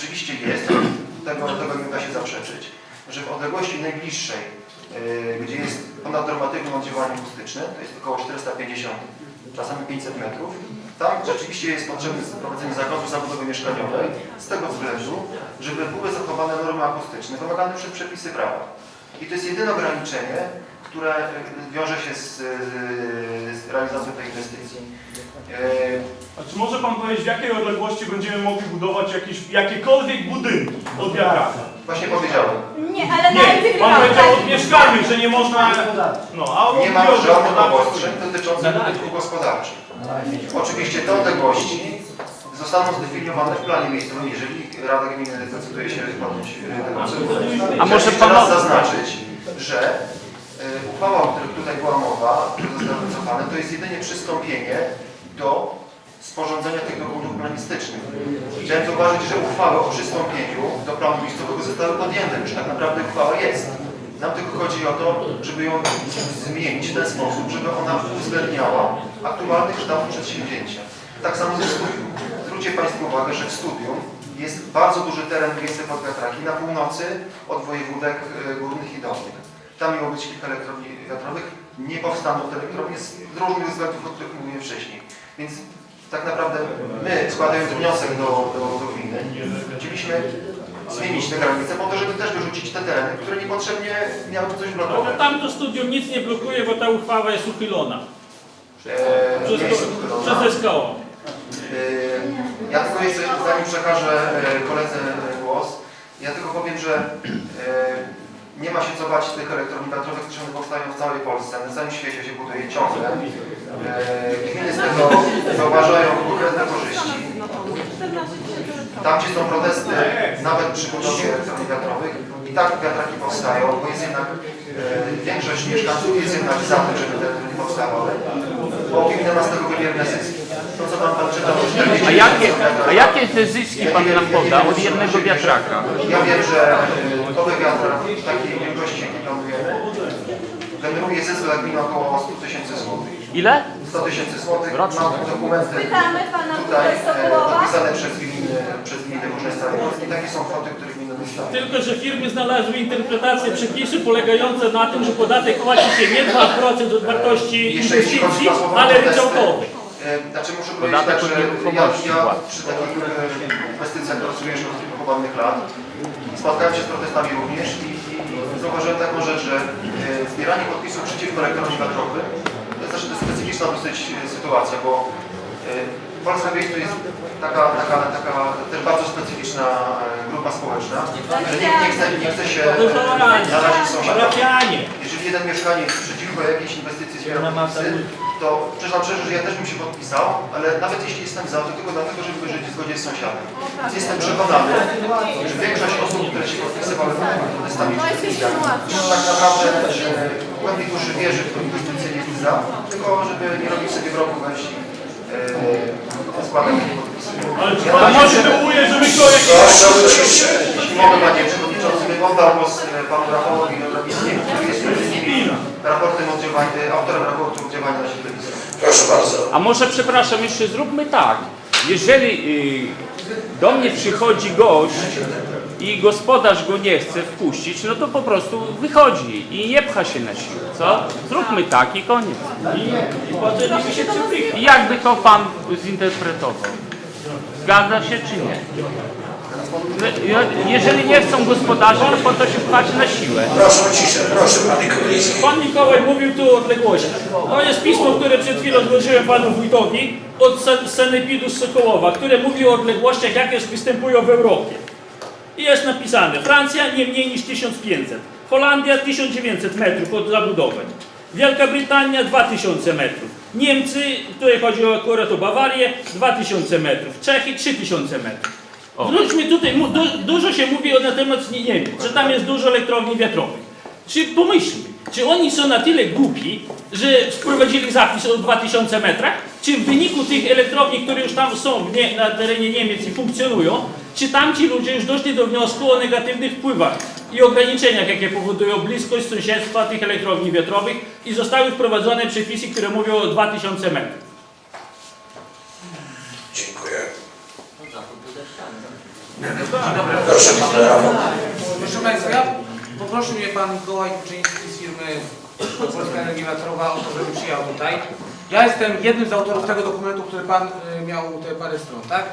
rzeczywiście jest, tego, tego nie da się zaprzeczyć, że w odległości najbliższej, yy, gdzie jest ponadnormatywne oddziaływanie akustyczne, to jest około 450, czasami 500 metrów, tam rzeczywiście jest potrzebne prowadzenie zakazu zabudowy mieszkaniowej z tego względu, żeby były zachowane normy akustyczne wymagane przez przepisy prawa. I to jest jedyne ograniczenie, które yy, wiąże się z, yy, z realizacją tej inwestycji. A czy może Pan powiedzieć, w jakiej odległości będziemy mogli budować jakieś, jakiekolwiek budynki od wiatraka? Właśnie powiedziałem. Nie, ale Nie, najpierw Pan powiedział tak- od mieszkalnych, że nie można... No, a Nie ma żadnych obostrzeń dotyczących budynków gospodarczych. Oczywiście te odległości zostaną zdefiniowane w planie miejscowym, jeżeli Rada Gminy zdecyduje się podjąć e. A może Chcę jeszcze raz pan- zaznaczyć, że e, uchwała, o której tutaj była mowa, które zostały to jest jedynie przystąpienie do sporządzenia tych dokumentów planistycznych. Chciałem zauważyć, że uchwały o przystąpieniu do planu miejscowego zostały podjęte, już tak naprawdę uchwała jest. Nam tylko chodzi o to, żeby ją zmienić w ten sposób, żeby ona uwzględniała aktualny kształt przedsięwzięcia. Tak samo ze studium. Zwróćcie Państwo uwagę, że w studium jest bardzo duży teren miejsce pod wiatraki na północy od wojewódek e, górnych i dolnych. Tam miało być kilka elektrowni wiatrowych. Nie powstaną te elektrownie z różnych względów, o których mówiłem wcześniej. Więc tak naprawdę my, składając wniosek do, do, do gminy, chcieliśmy zmienić te granice po to, żeby też wyrzucić te tereny, które niepotrzebnie miały coś Ale blokować. tam to studium nic nie blokuje, bo ta uchwała jest uchylona Eee, przez, nie jest uchylona. przez SKO. Eee, Ja tylko jeszcze, zanim przekażę e, koledze e, głos, ja tylko powiem, że e, nie ma się co bać tych elektrowni wiatrowych, które powstają w całej Polsce, na całym świecie się buduje ciągle. Eee, Gminy z tego zauważają konkretne korzyści. Tam, gdzie są protesty, nawet przy budowie elektrowni wiatrowych, i tak wiatraki powstają, bo jest jednak e, większość mieszkańców jest jednak za tym, żeby te elektrownie powstawały, bo gmina ma z tego wymierne zyski. To, co tam pan czytał, 40 A jakie, a jakie te zyski pan nam poda od jednego wiatraka? Ja wiem, że wiatrak w takiej wielkości, jakiej planujemy, generuje zysk dla gminy około 100 tysięcy złotych. Ile? 100 tysięcy złotych. Rocznie. Mam dokumenty Pytamy pana tutaj e, Sokołowa. podpisane przez gminy, przez gminy różne strony Polski. Takie są kwoty, które gminy dostają. Tylko, że firmy znalazły interpretację przepisu polegające na tym, że podatek płaci się nie 2% od wartości Jeszcze jeśli chodzi inwestycji, o słowo ale protesty, ryczałtowy. e, Znaczy muszę powiedzieć Podatek tak, od że ja, nieruchomości ja płaci. przy takich e, inwestycjach pracuję już od kilku ładnych lat. Spotkałem się z protestami również i, i zauważyłem taką rzecz, że e, zbieranie podpisów przeciwko elektrowni wiatrowym to jest, jest specyficzna dosyć e, sytuacja, bo e, Polska Wieś to jest taka, taka, taka też bardzo specyficzna grupa społeczna, że nikt nie chce, nie chce się narazić sąsiadom. Jeżeli jeden mieszkaniec przeciwko jakiejś inwestycji zbiera podpisy, to przyznam szczerze, że ja też bym się podpisał, ale nawet jeśli jestem za, to tylko dlatego, żeby żyć w zgodzie z sąsiadem. Więc jestem przekonany, że większość osób, które się podpisywały pod protestami już tak naprawdę e, w głębi duszy wierzy w nie jest za, tylko żeby nie robić sobie wrogu weź i e, składać takie podpisy. Ale czy Ja pan razie- wywołuje, że my to jakieś... jeśli mogę, panie przewodniczący, bym oddał głos e, panu Rafałowi który jest między innymi raportem oddziaływania, e, autorem raportu oddziaływania na środowisko. Proszę bardzo. A może, przepraszam, jeszcze zróbmy tak. Jeżeli y, do mnie przychodzi gość i gospodarz go nie chce wpuścić, no to po prostu wychodzi i nie pcha się na siłę, co? Zróbmy tak i koniec. I się przepycha. I jakby to pan zinterpretował? Zgadza się czy nie? Jeżeli nie chcą gospodarze, no po to się pchać na siłę. Proszę o ciszę, proszę panie Kuliński. Pan Mikołaj mówił tu o odległości. To jest pismo, które przed chwilą złożyłem panu wójtowi od z Sokołowa, które mówi o odległościach, jakie występują w Europie. I jest napisane, Francja nie mniej niż 1500, Holandia 1900 metrów od zabudowań, Wielka Brytania 2000 metrów, Niemcy, tutaj chodzi o akurat o Bawarię, 2000 metrów, Czechy 3000 metrów. Wróćmy tutaj, mu- du, dużo się mówi o- na temat Nie- Niemiec, że tam jest dużo elektrowni wiatrowych. Czy pomyślmy, czy oni są na tyle głupi, że wprowadzili zapis o 2000 metrach, czy w wyniku tych elektrowni, które już tam są nie, na terenie Niemiec i funkcjonują, czy tamci ludzie już doszli do wniosku o negatywnych wpływach i ograniczeniach, jakie powodują bliskość sąsiedztwa tych elektrowni wiatrowych i zostały wprowadzone przepisy, które mówią o 2000 metrów. Dziękuję. Proszę pan Rafał. Proszę Państwa, ja poprosił mnie Pan Mikołaj Kuczyński z firmy Polska Energia Wiatrowa o to, żebym przyjechał tutaj. Ja jestem jednym z autorów tego dokumentu, który Pan y, miał te parę stron, tak?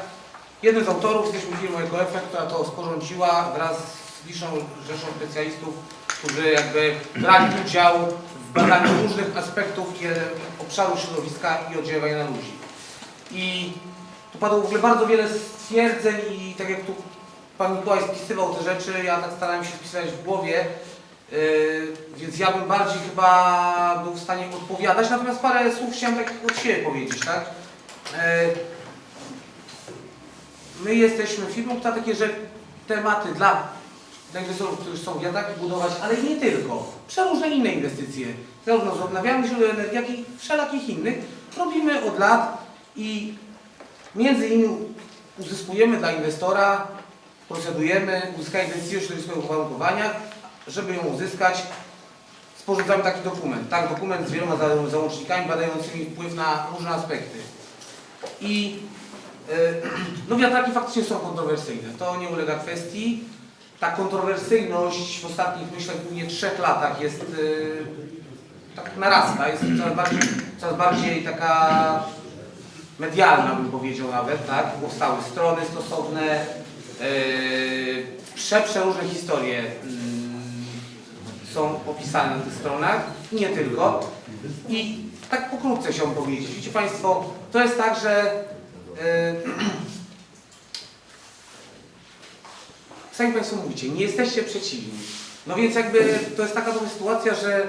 Jednym z autorów, jesteśmy firmą EcoEffect, która to sporządziła wraz z liczną rzeszą specjalistów, którzy jakby brali udział w badaniu różnych aspektów i obszaru środowiska i oddziaływania na ludzi. I tu padło w ogóle bardzo wiele stwierdzeń i tak jak tu Pan Mikołaj spisywał te rzeczy, ja tak starałem się spisać w głowie, yy, więc ja bym bardziej chyba był w stanie odpowiadać, natomiast parę słów chciałem tak od siebie powiedzieć, tak? Yy, my jesteśmy firmą, która takie, że tematy dla, dla inwestorów, którzy chcą wiatraki budować, ale i nie tylko. Przeróżne inne inwestycje, zarówno z odnawialnych źródeł energii, jak i wszelakich innych, robimy od lat i między innymi uzyskujemy dla inwestora, procedujemy, uzyskanie decyzji o środowiskowych uwarunkowaniach, żeby ją uzyskać, sporządzamy taki dokument. Tak, dokument z wieloma za- załącznikami badającymi wpływ na różne aspekty. I e, no wiatraki faktycznie są kontrowersyjne, to nie ulega kwestii. Ta kontrowersyjność w ostatnich, myślę, głównie trzech latach jest e, tak narasta, jest coraz bardziej, coraz bardziej taka medialna bym powiedział nawet, tak? Powstały strony stosowne, yy, prze, przeróżne historie mm, są opisane na tych stronach, nie tylko. I tak pokrótce chciałbym powiedzieć. Widzicie Państwo, to jest tak, że yy, sami Państwo mówicie, nie jesteście przeciwni. No więc jakby to jest taka sytuacja, że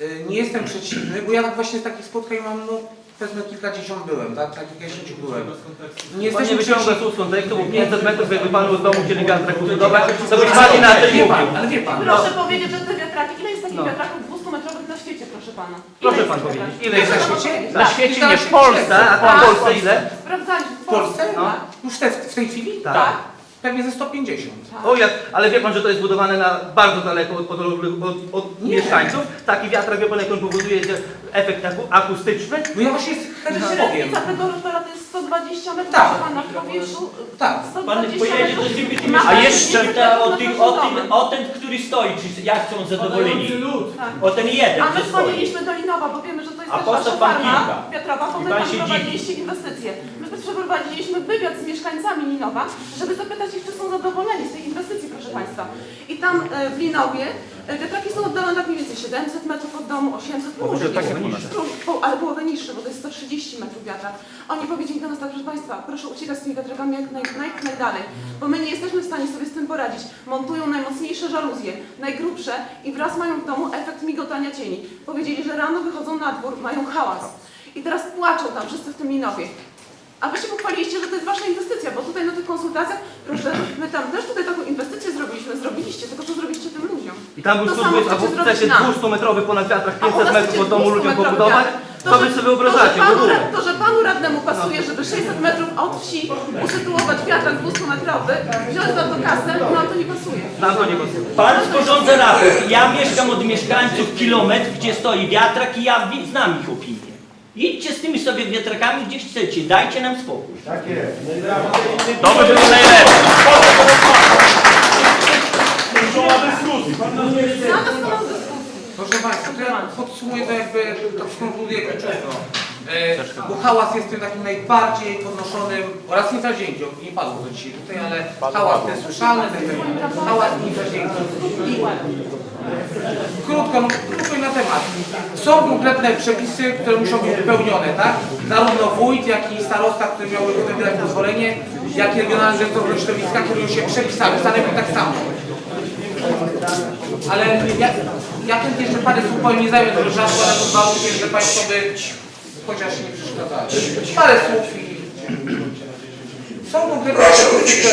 y, nie jestem przeciwny, bo ja właśnie z takich spotkań mam, no powiedzmy kilkadziesiąt byłem, tak, na kilkadziesięciu byłem. Nie jesteśmy przeciwni. tu z kontekstu, bo 500 metrów jakby panu z domu chcieli wiatrak budować, to byś na Wie mówił. pan, ale wie pan. Proszę powiedzieć, że te wiatraki, ile jest takich No. wiatraków 200-metrowych na świecie, proszę pana? Ile Proszę jest pan powiedzieć, ile jest na świecie? Na Tak. świecie, I nie w Polsce, a Tak. w Polsce ile? Sprawdzaliśmy. W Polsce? No. Już te, w tej chwili? Tak. Pewnie ze 150. O jak, ale wie pan, że to jest budowane na bardzo daleko od, od, od, od Nie. mieszkańców? Taki wiatrak, wie pan, jak on powoduje że efekt aku- akustyczny? No ja właśnie powiem. średnica tego rotora to jest 120 metrów, Tak. pana, w powietrzu. Tak. 120 pojedzie metrów. Ma A pan jeszcze- Pyta o, na o, tym, o ten, który stoi, czy jak są zadowoleni. Tak. O ten jeden, A my co stoi. dzwoniliśmy do Linowa, bo wiemy, że to jest A też po co wasza pan farma kilka? bo I pan tam się prowadziliście inwestycje. My przeprowadziliśmy wywiad z mieszkańcami Linowa, żeby zapytać czy są zadowoleni z tej inwestycji, proszę Państwa. I tam e, w Linowie e, wiatraki są oddalone tak mniej więcej 700 metrów od domu, 800, no może tak nie, jak u nas. po- ale byłoby niższe, bo to jest 130 metrów wiatrak. Oni powiedzieli do nas tak, proszę Państwa, proszę uciekać z tymi wiatrakami jak, naj, najdalej, bo my nie jesteśmy w stanie sobie z tym poradzić. Montują najmocniejsze żaluzje, najgrubsze i wraz mają w domu efekt migotania cieni. Powiedzieli, że rano wychodzą na dwór, mają hałas. I teraz płaczą tam wszyscy w tym Linowie. A wy się pochwaliliście, że to jest wasza inwestycja, bo tutaj na tych konsultacjach, proszę, my tam też tutaj taką inwestycję zrobiliśmy, zrobiliście, tylko co zrobiliście tym ludziom? I tam był To samo a chcecie w zrobić chcecie nam. 200 metrowy ponad wiatrak, A u 500 nas metrów chcecie od domu 200 ludziom pobudować? wiatrak. Co wy sobie wyobrażacie to, że w panu, ogóle? to, że panu radnemu pasuje, żeby 600 metrów od wsi usytuować wiatrak 200 metrowy, wziąć za to kasę, no to nie pasuje. Nam to nie pasuje. Pan sporządza raport. Ja mieszkam od mieszkańców kilometr, gdzie stoi wiatrak i ja wi- znam ich opinię. Idźcie z tymi sobie wiatrakami gdzie chcecie, dajcie nam spokój. To by było najlepsze. Dyskusję. Proszę Państwa, to ja podsumuję to jakby, tak skonkluduję króciutko. E, bo hałas jest tym takim najbardziej podnoszonym, oraz infradzięki, nie padło to dzisiaj tutaj, ale hałas ten słyszalny, ten, ten hałas infradzięki. I krótko, no, krótko i na temat. Są konkretne przepisy, które muszą być wypełnione, tak? Zarówno wójt, jak i starosta, który potem wydać pozwolenie, jak i regionalny dyrektor ochrony środowiska kierują się przepisami, stanowią tak samo. Ale ja, ja chętnie jeszcze parę słów powiem, nie zajmę dużo czasu, ale pod warunkiem, że Państwo by chociaż nie przeszkadzali. Parę słów i... Są konkretne przepisy,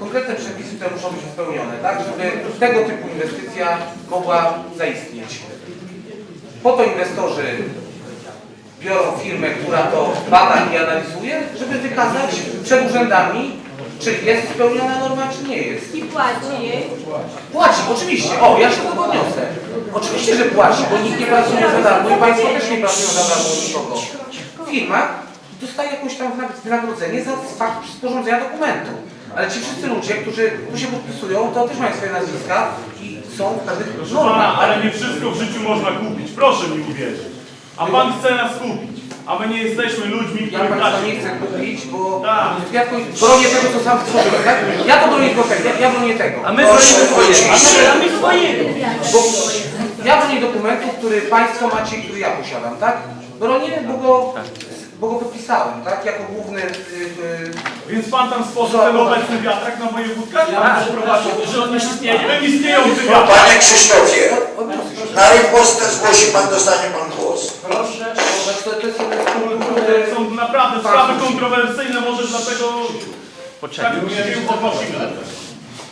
konkretne przepisy, które muszą być wypełnione, tak, żeby tego typu inwestycja mogła zaistnieć. Po to inwestorzy biorą firmę, która to bada i analizuje, żeby wykazać przed urzędami, czy jest spełniona norma, czy nie jest. I płaci jej. Płaci, oczywiście. O, ja się do tego odniosę. Oczywiście, że płaci, bo nikt nie pracuje za darmo i Państwo też nie pracują za darmo nikogo. Firma dostaje jakąś tam wynagrodzenie za fakt sporządzenia dokumentu. Ale ci wszyscy ludzie, którzy tu się podpisują, to też mają swoje nazwiska i są w pewnych Proszę pana, normach. ale nie wszystko w życiu można kupić. Proszę mi uwierzyć. A pan chce nas kupić. A my nie jesteśmy ludźmi, Ja których Państwa da nie chcę kupić, bo Tak. ja bronię tego, co sam stworzyłem, tak? Ja to bronię tego, ja, ja bronię tego. A my bronimy swojego. A my swojego. Bo ja bronię dokumentu, który Państwo macie i który ja posiadam, tak? Bronię, bo go, bo go podpisałem, tak? Jako główny... y, y, Więc pan tam stworzył ten obecny wiatrak na Tak. to prowadził? Że on już istnieje? Istniejący wiatrak. Panie Krzysztofie, na ripostę zgłosi pan, dostanie pan głos. Proszę, to, to jest jeden z punktów, To który... są naprawdę sprawy kontrowersyjne, może dlatego Poczekaj. tak się podnosimy.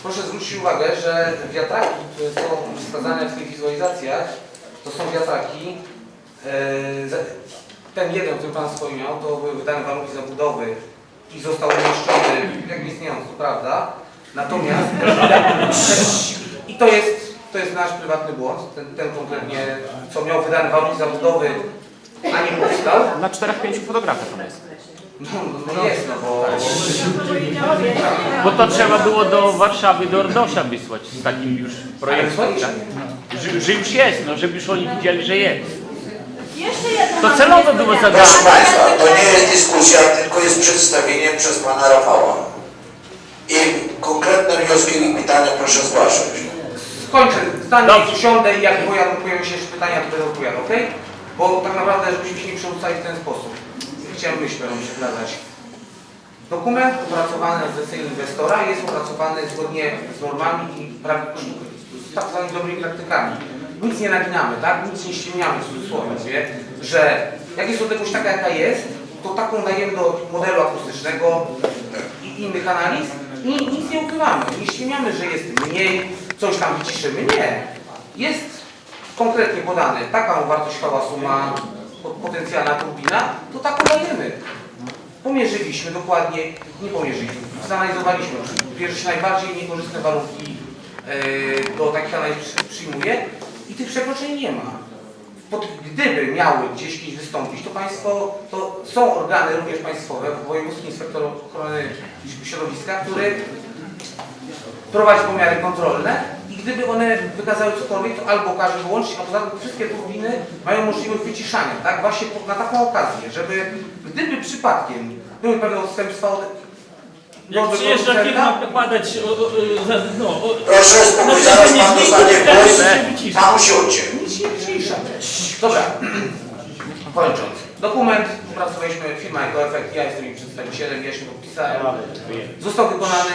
Proszę zwrócić uwagę, że wiatraki, które są wskazane w tych wizualizacjach, to są wiatraki, e, za- ten jeden, o którym Pan wspomniał, to były wydane warunki zabudowy i został umieszczony jak istniejący, to prawda? Natomiast, i to jest, to jest nasz prywatny błąd, ten, ten konkretnie, co miał wydane warunki zabudowy, a nie powstał, Na czterech, pięciu fotografach tam jest. no, no, no jest, no bo... Bo to trzeba było do Warszawy, do Ordosia wysłać z takim już projektem. Ale Tak? Że, że już jest, no żeby już oni widzieli, że jest. To celowo było zadane. Proszę Państwa, to nie jest dyskusja, tylko jest przedstawienie przez Pana Rafała. I konkretne wnioski i pytania proszę zgłaszać. Skończę zdanie, Dobrze. usiądę i jak pojawią, pojawią się jeszcze pytania, to będę odpowiadał, ok? Bo tak naprawdę, żebyśmy się nie przerzucali w ten sposób. Chciałem myśl będą przekazać. Dokument opracowany na zlecenie inwestora jest opracowany zgodnie z normami i praw- z tak zwanymi dobrymi praktykami. Nic nie naginamy, tak? Nic nie ściemniamy w cudzysłowie, wie, że jak jest odległość taka, jaka jest, to taką dajemy do modelu akustycznego i innych analiz i nic nie ukrywamy. Nie ściemniamy, że jest mniej, coś tam wyciszymy. Nie. Jest konkretnie podane, taką wartość hałasu ma po- potencjalna turbina, to taką dajemy. Pomierzyliśmy dokładnie, nie pomierzyliśmy, zanalizowaliśmy, bierze się najbardziej niekorzystne warunki e, do takich analiz przy- przyjmuje i tych przekroczeń nie ma. Pod, gdyby miały gdzieś kiedyś wystąpić, to państwo, to są organy również państwowe, Wojewódzki Inspektor Ochrony Środowiska, który prowadzi pomiary kontrolne i gdyby one wykazały cokolwiek, to albo każe wyłączyć, a poza tym wszystkie turbiny mają możliwość wyciszania, tak? Właśnie po- na taką okazję, żeby gdyby przypadkiem były pewne odstępstwa od Jak normy przyjeżdża firma badać, o, o, za- no, o, Proszę spokój, zaraz Pan dostanie głos. Pan usiądzie. nic się nie cisza. Dobra, kończąc. Dokument opracowaliśmy, firma EcoEffect, ja jestem jej przedstawicielem, ja się podpisałem. Został wykonany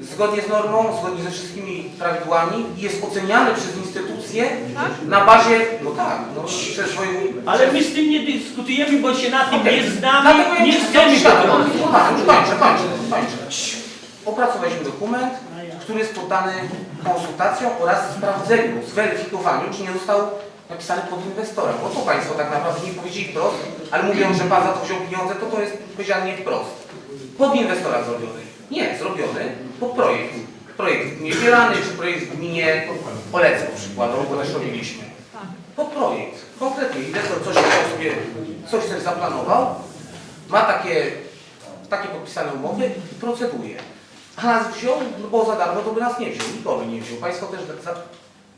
zgodnie z normą, zgodnie ze wszystkimi prawidłami i jest oceniany przez instytucje na bazie, no tak, no, przez swoją... Ale my z tym nie dyskutujemy, bo się na tym Okej. nie znamy, Dlatego ja nie chcemy chcę tego. Już kończę, kończę, kończę. Opracowaliśmy dokument, który jest poddany konsultacjom oraz sprawdzeniu, zweryfikowaniu, czy nie został napisany pod inwestorem. Bo to Państwo tak naprawdę nie powiedzieli wprost, ale mówią, że Pan za to wziął pieniądze, to to jest powiedziane nie wprost. Pod inwestora zrobiony. Nie, zrobiony pod projekt. Projekt niezbierany, czy projekt w gminie Olecko przykładowo, bo też robiliśmy. Pod projekt. Konkretnie inwestor coś sobie, coś sobie zaplanował, ma takie, takie podpisane umowy i proceduje. A nas wziął, no bo za darmo to by nas nie wziął, nikogo nie wziął. Państwo też za,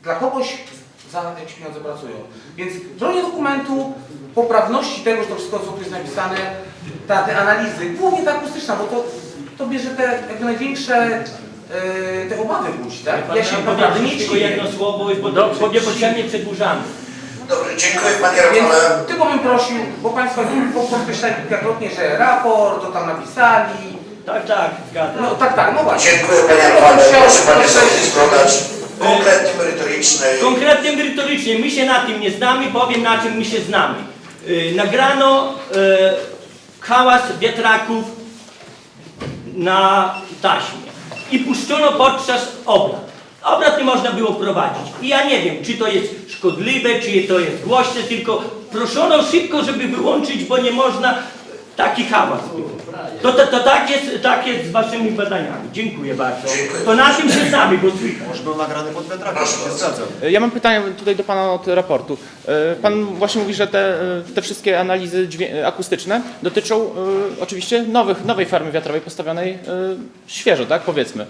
dla kogoś za jakieś pieniądze pracują. Więc bronię dokumentu, poprawności tego, że to wszystko, co tu jest napisane, ta, te analizy, głównie ta akustyczna, bo to, to bierze te jakby największe e, te obawy budzi, tak? Ja się naprawdę nie tylko jedno słowo, bo, Dobrze. bo niepotrzebnie przedłużamy. Dobrze, dziękuję Panie Więc Rafale. tylko bym prosił, bo Państwo podkreślali kilkakrotnie, że raport, to tam napisali. Tak, tak, zgadzam. No tak, tak, no właśnie. Dziękuję Panie Rafale. Proszę Panie Sołtys dodać konkretnie merytoryczne. Konkretnie merytorycznie, my się na tym nie znamy, powiem na czym my się znamy. Yy, nagrano yy, hałas wiatraków na taśmie i puszczono podczas obrad. Obrad nie można było prowadzić. I ja nie wiem, czy to jest szkodliwe, czy to jest głośne, tylko proszono szybko, żeby wyłączyć, bo nie można taki hałas był. To, to, to tak, jest, tak jest z waszymi badaniami. Dziękuję bardzo. To na tym się znamy, bo słychać. Może był nagrany pod wiatrakiem, się zgadzam. Ja mam pytanie tutaj do Pana od raportu. E, Pan właśnie mówi, że te, e, te wszystkie analizy dźwię- akustyczne dotyczą e, oczywiście nowych, nowej farmy wiatrowej postawionej e, świeżo, tak powiedzmy.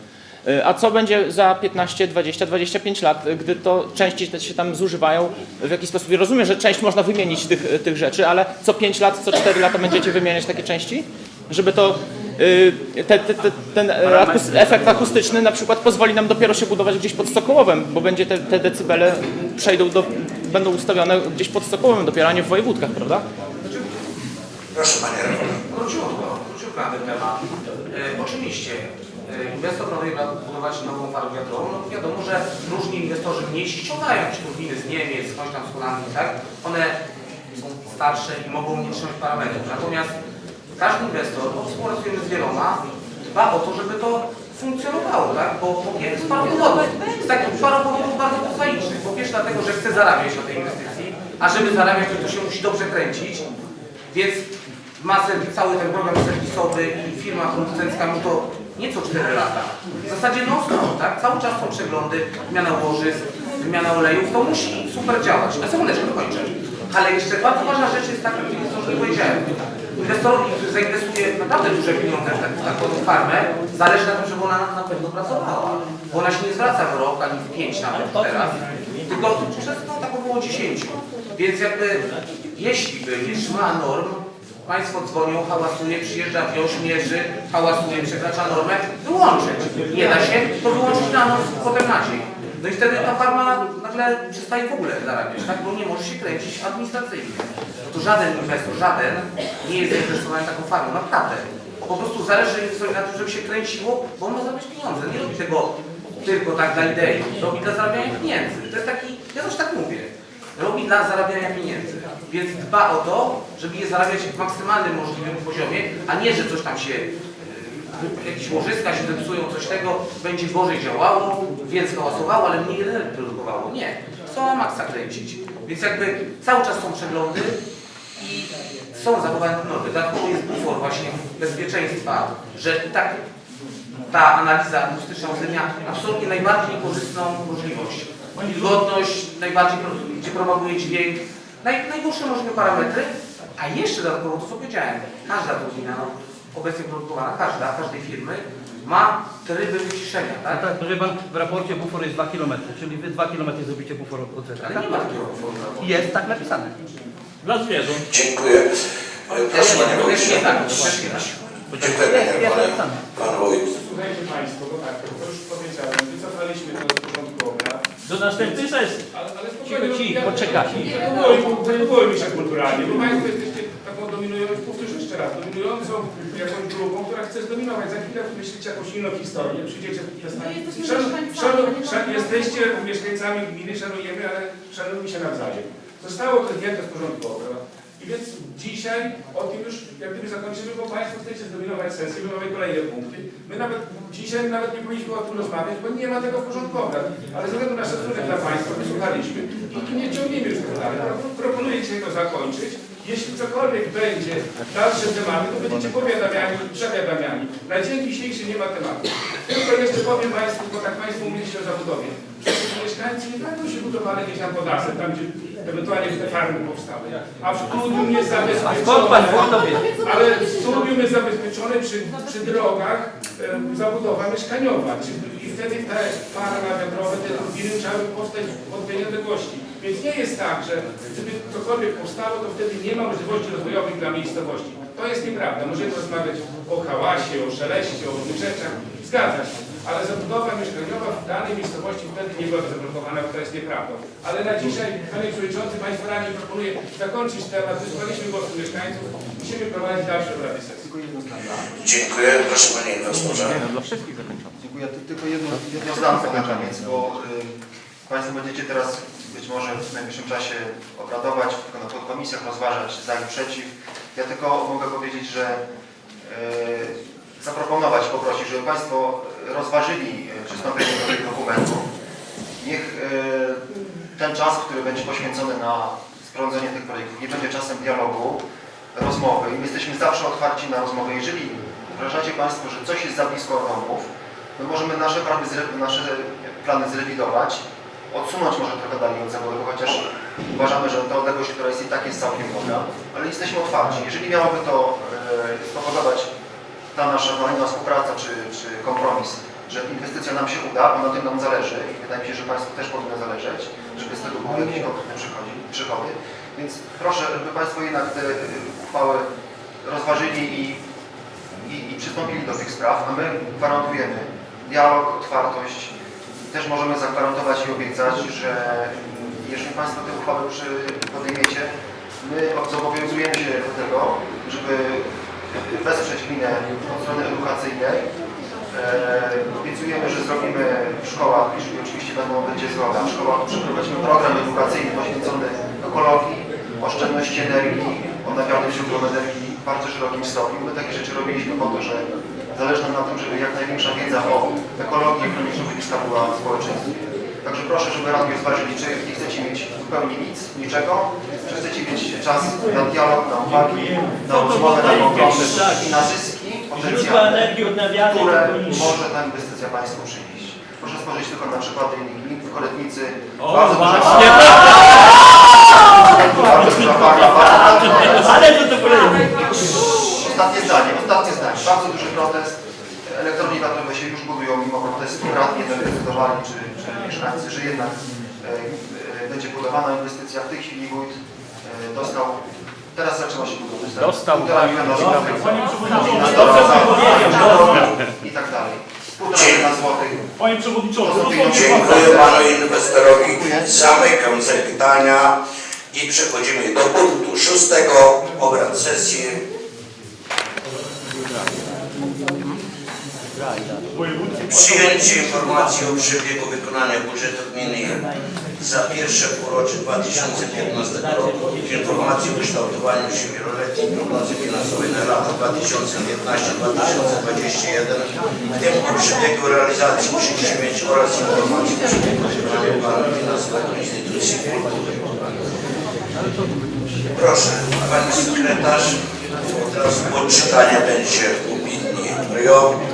E, A co będzie za 15, 20, 25 lat, gdy to części te się tam zużywają w jakiś sposób? Ja Rozumiem, że część można wymienić tych, tych rzeczy, ale co 5 lat, co 4 lata będziecie wymieniać takie części? Żeby to e, te, te, te, ten e, akus- efekt akustyczny na przykład pozwoli nam dopiero się budować gdzieś pod Sokołowem, bo będzie te, te decybele przejdą do, będą ustawione gdzieś pod Sokołowem dopiero, a nie w wojewódkach, prawda? Proszę Panie Rafale. Króciutko, króciutko na ten temat. E, oczywiście inwestor planuje budować nową farmę wiatrową. No wiadomo, że różni inwestorzy mniejsi ściągają turbiny z Niemiec, skądś tam z Holandii, tak? One są starsze i mogą nie trzymać parametrów. Natomiast każdy inwestor, bo współpracujemy z wieloma, dba o to, żeby to funkcjonowało, tak? Bo po pierwsze z paru powodów. Z takich paru powodów bardzo prozaicznych. Po pierwsze dlatego, że chce zarabiać na tej inwestycji, a żeby zarabiać, to się musi dobrze kręcić. Więc ma cały ten program serwisowy i firma producencka mu to nieco 4 lata. W zasadzie non stop, tak? Cały czas są przeglądy, wymiana łożysk, wymiana olejów, to musi super działać. Na sekundeczkę dokończę. Ale jeszcze bardzo ważna rzecz jest taka, o której powiedziałem. Inwestorowi, który zainwestuje naprawdę duże pieniądze w tak- w taką farmę, zależy na tym, żeby ona na pewno pracowała. Bo ona się nie zwraca w rok, ani w pięć nawet teraz, tylko przez no, tak około 10. Więc jakby, jeśli by nie trzymała norm, Państwo dzwonią, hałasuje, przyjeżdża wioś, mierzy, hałasuje, przekracza normę, wyłączyć. Nie da się, to wyłączyć na noc, potem na dzień. No i wtedy ta farma nagle przestaje w ogóle zarabiać, tak? Bo nie może się kręcić administracyjnie. No to żaden inwestor, żaden nie jest zainteresowany taką farmą, naprawdę. Po prostu zależy sobie na tym, żeby się kręciło, bo on ma zarabiać pieniądze. Nie robi tego tylko tak dla idei, robi dla zarabiania pieniędzy. To jest taki, ja też tak mówię robi dla zarabiania pieniędzy. Więc dba o to, żeby je zarabiać w maksymalnym możliwym poziomie, a nie, że coś tam się, y, jakieś łożyska się zepsują, coś tego, będzie gorzej działało, więc hałasowało, ale mniej energii produkowało. Nie. Chcą na maksa kręcić. Więc jakby cały czas są przeglądy i są zachowane normy. Dodatkowo jest bufor właśnie bezpieczeństwa, że tak ta analiza akustyczna uwzględnia absolutnie najbardziej korzystną możliwość. Wilgotność, najbardziej, gdzie promowuje dźwięk, naj, najgorsze możliwe parametry, a jeszcze dodatkowo to, co powiedziałem, każda turbina, no, obecnie produkowana, każda, każdej firmy, ma tryby wyciszenia, tak? tak, proszę pan, w raporcie bufor jest 2 km, czyli wy 2 km zrobicie bufor od, zetka. Ale nie ma takiego formuła. Jest tak napisane. Dla zwierząt. Dziękuję. E, Proszę jest nie Wójcie. tak, nie tak. Dziękuję Panie Jest, jest Rafale. napisane. Pan Wójt. Słuchajcie Państwo, bo tak, to już powiedziałem, wycofaliśmy to z porządku obrad. Do następnej sesji. Ale, ale Cicho, cicho, poczekajcie. Zachowujmy się kulturalnie, bo Państwo jesteście taką dominującą, powtórzę jeszcze raz, dominującą jakąś grupą, która chce zdominować. Za chwilę wymyślicie jakąś inną historię, przyjdziecie My jesteśmy Szanu- mieszkańcami, szanu- a nie szan- mamy Jesteście mieszkańcami gminy, szanujemy, ale szanujmy się nawzajem. Zostało to zdjęte z porządku obrad. I więc dzisiaj o tym już jak gdyby zakończymy, bo Państwo chcecie zdominować sesję, my mamy kolejne punkty. My nawet dzisiaj nawet nie powinniśmy o tym rozmawiać, bo nie ma tego obrad. Ale ze względu na szacunek dla Państwa wysłuchaliśmy i nie ciągniemy już tego dalej. Pro- Proponuję dzisiaj to zakończyć. Jeśli cokolwiek będzie dalsze tematy, to będziecie powiadamiani, przewiadamiani. Na dzień dzisiejszy nie ma tematu. Tylko jeszcze powiem Państwu, bo tak Państwo mówiliście o zabudowie. Przecież mieszkańcy nie będą się budowali gdzieś tam pod tam gdzie ewentualnie te farmy powstały. A w studium jest zabezpieczone, ale studium jest zabezpieczone przy, przy drogach e, zabudowa mieszkaniowa. Czy, I wtedy te farmy wiatrowe, te turbiny musiały powstać od tej odległości. Więc nie jest tak, że gdyby cokolwiek powstało, to wtedy nie ma możliwości rozwojowych dla miejscowości. To jest nieprawda. Możemy rozmawiać o hałasie, o szeleście, o różnych rzeczach. Zgadza się. Ale zabudowa mieszkaniowa w danej miejscowości wtedy nie byłaby zablokowana, bo to jest nieprawdą. Ale na dzisiaj, Panie Przewodniczący, Państwu Radzie proponuję zakończyć temat. Wysłuchaliśmy głosu mieszkańców. Musimy prowadzić dalsze obrady sesji. Dziękuję. Proszę Panie Inwestorze. Dla wszystkich zakończone. Dziękuję. Ty- Tylko jedno, jedno zdanko na koniec, bo y, Państwo będziecie teraz być może w najbliższym czasie obradować, tylko na podkomisjach rozważać za i przeciw. Ja tylko mogę powiedzieć, że y, zaproponować, poprosić, żeby Państwo rozważyli y, przystąpienie do tego dokumentu. Niech y, ten czas, który będzie poświęcony na sporządzenie tych projektów, nie będzie czasem dialogu, rozmowy i my jesteśmy zawsze otwarci na rozmowę. Jeżeli uważacie Państwo, że coś jest za blisko domów, my możemy nasze, plany nasze plany zrewidować, odsunąć może trochę dalej od zawodu, chociaż uważamy, że ta odległość, która jest i tak jest całkiem dobra, ale jesteśmy otwarci. Jeżeli miałoby to e, spowodować ta nasza kolejna współpraca czy, czy kompromis, że inwestycja nam się uda, bo na tym nam zależy i wydaje mi się, że Państwu też powinno zależeć, żeby z tego były jakieś konkretne przychody, przychody. Więc proszę, żeby Państwo jednak te y, uchwały rozważyli i, i, i przystąpili do tych spraw, a my gwarantujemy dialog, otwartość. Też możemy zagwarantować i obiecać, że jeżeli Państwo te uchwały podejmiecie, my zobowiązujemy się do tego, żeby wesprzeć gminę od strony edukacyjnej. E, obiecujemy, że zrobimy w szkołach, jeżeli oczywiście będą, będzie zgoda, w szkołach przeprowadzimy program edukacyjny poświęcony ekologii, oszczędności energii, odnawialnym źródłom energii w bardzo szerokim stopniu. My takie rzeczy robiliśmy po to, że zależy nam na tym, żeby jak największa wiedza o ekologii środowiska była w społeczeństwie. Także proszę, żeby radni zważyli, czy nie chcecie mieć zupełnie nic, niczego, czy chcecie mieć czas na dialog, na uwagi, na rozmowę, na kompromis i na zyski potencjalne, które może ta inwestycja Państwu przynieść. Proszę spojrzeć tylko na przykłady gmin w Koletnicy. O, bardzo duża bardzo duża bardzo duża Ale to. Ostatnie zdanie, ostatnie zdanie. Bardzo duży protest. Elektrownie wiatrowe się już budują mimo protestu. Radni zdecydowali, czy, mieszkańcy, że jednak e, e, będzie budowana inwestycja. W tej chwili wójt e, dostał, teraz zaczęła się budować. tak? Dostał. I tak dalej. Półtora miliona złotych. Panie Przewodniczący. Dziękuję panu inwestorowi. Zamykam zapytania i przechodzimy do punktu szóstego obrad sesji. Przyjęcie informacji o przebiegu wykonania budżetu gminy za pierwsze półrocze 2015 roku. Informacji o kształtowaniu się wieloletniej prognozy finansowej na lata 2015-2021, w tym o przebiegu realizacji przedsięwzięć oraz informacji o przebiegu wykonania planu finansowego instytucji kultury. Proszę, Pani Sekretarz, teraz odczytanie będzie opinii RIO.